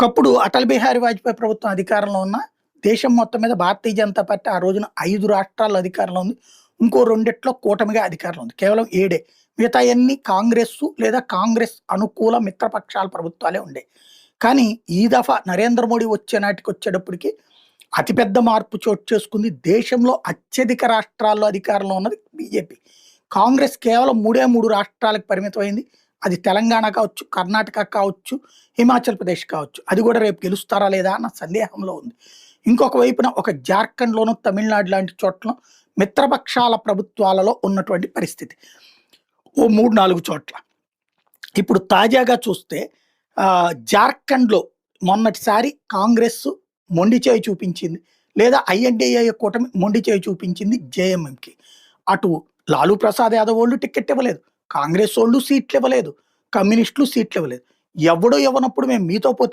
ఒకప్పుడు అటల్ బిహారీ వాజ్పేయి ప్రభుత్వం అధికారంలో ఉన్న దేశం మొత్తం మీద భారతీయ జనతా పార్టీ ఆ రోజున ఐదు రాష్ట్రాల్లో అధికారంలో ఉంది. ఇంకో రెండిట్లో కూటమిగా అధికారంలో ఉంది. కేవలం ఏడే. మిగతా అన్ని కాంగ్రెస్ లేదా కాంగ్రెస్ అనుకూల మిత్రపక్షాల ప్రభుత్వాలే ఉండే. కానీ ఈ దఫా నరేంద్ర మోడీ వచ్చే నాటికి వచ్చేటప్పటికి అతిపెద్ద మార్పు చోటు చేసుకుంది. దేశంలో అత్యధిక రాష్ట్రాల్లో అధికారంలో ఉన్నది బీజేపీ. కాంగ్రెస్ కేవలం మూడే మూడు రాష్ట్రాలకు పరిమితమైంది. అది తెలంగాణ కావచ్చు కర్ణాటక కావచ్చు హిమాచల్ ప్రదేశ్ కావచ్చు. అది కూడా రేపు గెలుస్తారా లేదా అన్న సందేహంలో ఉంది. ఇంకొక వైపున ఒక జార్ఖండ్లోను తమిళనాడు లాంటి చోట్ల మిత్రపక్షాల ప్రభుత్వాలలో ఉన్నటువంటి పరిస్థితి. ఓ మూడు నాలుగు చోట్ల. ఇప్పుడు తాజాగా చూస్తే జార్ఖండ్లో మొన్నటిసారి కాంగ్రెస్ మొండి చేయి చూపించింది. లేదా ఐఎన్డిఏ కూటమి మొండి చేయి చూపించింది జేఎంఎంకి అటు లాలూ ప్రసాద్ యాదవ్ వాళ్ళు టికెట్ ఇవ్వలేదు. కాంగ్రెస్ వాళ్ళు సీట్లు ఇవ్వలేదు. కమ్యూనిస్టులు సీట్లు ఇవ్వలేదు. ఎవడో ఇవ్వనప్పుడు మేము మీతో పోతే